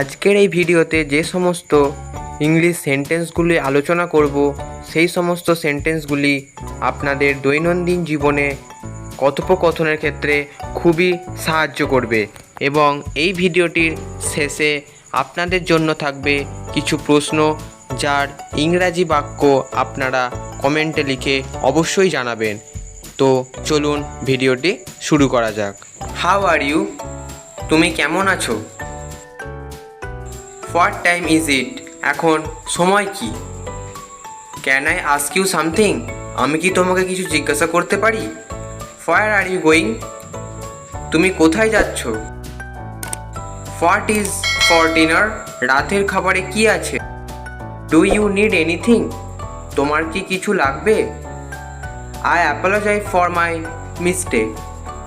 আজকের এই ভিডিওতে যে সমস্ত ইংলিশ সেন্টেন্সগুলি আলোচনা করব, সেই সমস্ত সেন্টেন্সগুলি আপনাদের দৈনন্দিন জীবনে কথোপকথনের ক্ষেত্রে খুবই সাহায্য করবে এবং এই ভিডিওটির শেষে আপনাদের জন্য থাকবে কিছু প্রশ্ন যার ইংরাজি বাক্য আপনারা কমেন্টে লিখে অবশ্যই জানাবেন। তো চলুন ভিডিওটি শুরু করা যাক। হাউ আর ইউ তুমি কেমন আছো? হোয়াট টাইম ইজ ইট এখন সময় কি? Can I ask you something আমি কি তোমাকে কিছু জিজ্ঞাসা করতে পারি? ফায়ার আর ইউ গোয়িং তুমি কোথায় যাচ্ছ? হোয়াট ইজ ফর ডিনার রাতের খাবারে কি আছে? ডু ইউ নিড এনিথিং তোমার কি কিছু লাগবে? I apologize for my mistake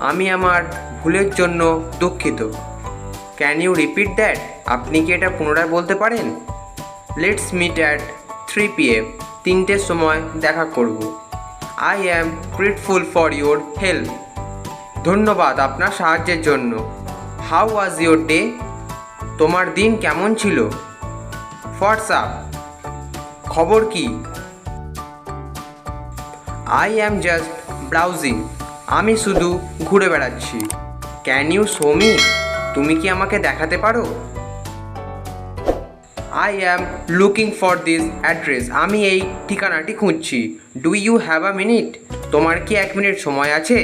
আমি আমার ভুলের জন্য দুঃখিত। ক্যান ইউ রিপিট দ্যাট আপনি কি এটা পুনরায় বলতে পারেন? Let's meet at three P M তিনটের সময় দেখা করব। I am grateful for your help ধন্যবাদ আপনার সাহায্যের জন্য। হাউ ওয়াজ ইউর ডে তোমার দিন কেমন ছিল? হোয়াটসঅ্যাপ খবর কি? আই অ্যাম জাস্ট ব্রাউজিং আমি শুধু ঘুরে বেড়াচ্ছি। ক্যান ইউ শো মি তুমি কি আমাকে দেখাতে পারো? I am looking for this address আমি এই ঠিকানাটি খুঁজছি। Do you have a minute তোমার কি এক মিনিট সময় আছে?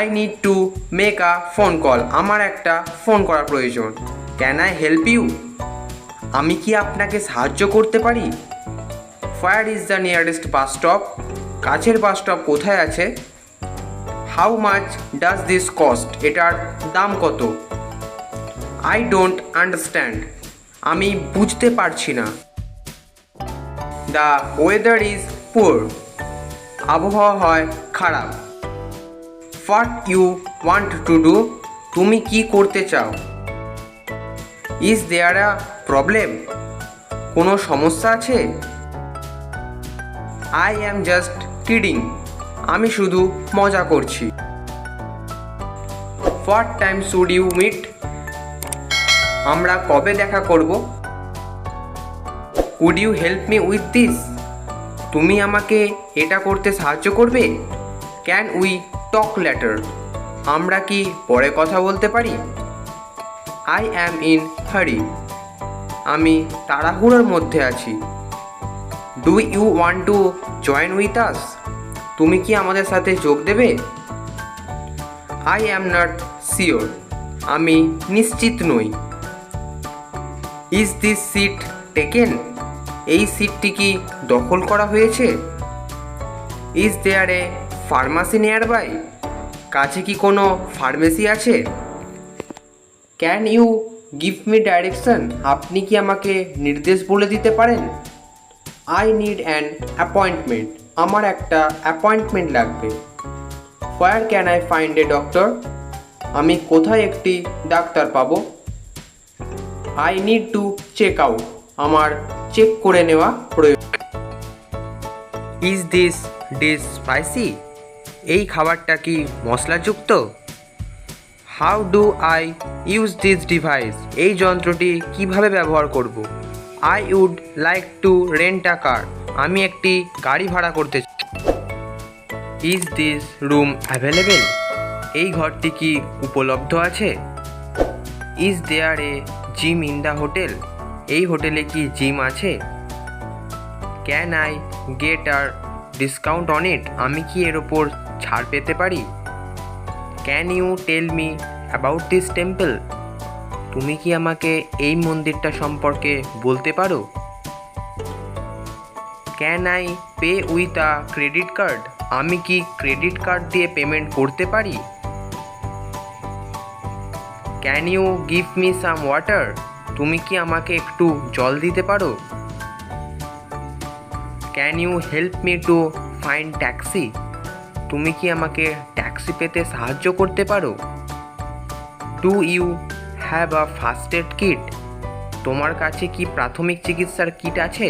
I need to make a phone call আমার একটা ফোন করা প্রয়োজন। ক্যান আই হেল্প ইউ আমি কি আপনাকে সাহায্য করতে পারি? Where is the nearest bus stop কাছের বাস স্টপ কোথায় আছে? How much does this cost এটার দাম কত? আই ডোন্ট আন্ডারস্ট্যান্ড আমি বুঝতে পারছি না। দ্য ওয়েদার ইজ পুয়ার আবহাওয়া হয় খারাপ। What you want to do তুমি কি করতে চাও? ইজ দেয়ার আ প্রবলেম কোনো সমস্যা আছে? আই অ্যাম জাস্ট কিডিং আমি শুধু মজা করছি। What time should you meet আমরা কবে দেখা করব? Would you help me with this তুমি আমাকে এটা করতে সাহায্য করবে? ক্যান উই টক লেটার আমরা কি পরে কথা বলতে পারি? আই অ্যাম ইন হারি আমি তাড়াহুড়োর মধ্যে আছি। Do you want to join with us তুমি কি আমাদের সাথে যোগ দেবে? আই অ্যাম নট শিওর আমি নিশ্চিত নই। ইজ দিস সিট টেকেন এই সিটটি কি দখল করা হয়েছে? Is there a pharmacy nearby কাছে কি কোনো ফার্মেসি আছে? Can you give me direction আপনি কি আমাকে নির্দেশ বলে দিতে পারেন? আই নিড অ্যান অ্যাপয়েন্টমেন্ট আমার একটা অ্যাপয়েন্টমেন্ট লাগবে। Where can I find a doctor আমি কোথায় একটি ডাক্তার পাবো? I need to check out আমার চেক করে নেওয়া প্রয়োজন। ইজ দিস ডিস স্পাইসি এই খাবারটা কি মশলাযুক্ত? How do I use this device এই যন্ত্রটি কীভাবে ব্যবহার করব? I would like to rent a car আমি একটি গাড়ি ভাড়া করতে চাই ইজ দিস রুম অ্যাভেলেবেল এই ঘরটি কি উপলব্ধ আছে? Is there a gym in the hotel এই হোটেলে কি জিম আছে? Can I get a discount on it আমি কি এর ওপর ছাড় পেতে পারি? Can you tell me about this temple তুমি কি আমাকে এই মন্দিরটা সম্পর্কে বলতে পারো? Can I pay with a credit card আমি কি ক্রেডিট কার্ড দিয়ে পেমেন্ট করতে পারি? Can you give me some water তুমি কি আমাকে একটু জল দিতে পারো? Can you help me to find taxi তুমি কি আমাকে ট্যাক্সি পেতে সাহায্য করতে পারো? Do you have a first aid kit তোমার কাছে কি প্রাথমিক চিকিৎসার কিট আছে?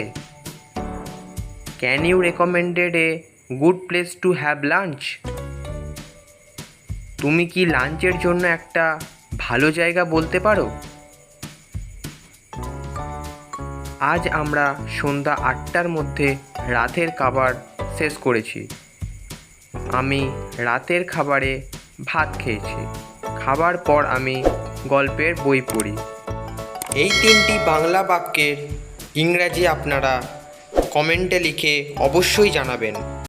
Can you recommended a good place to have lunch তুমি কি লাঞ্চের জন্য একটা ভালো জায়গা বলতে পারো? আজ আমরা সন্ধ্যা আটটার মধ্যে রাতের খাবার শেষ করেছি। আমি রাতের খাবারে ভাত খেয়েছি। খাবার পর আমি গল্পের বই পড়ি। এই তিনটি বাংলা বাক্যের ইংরাজি আপনারা কমেন্টে লিখে অবশ্যই জানাবেন।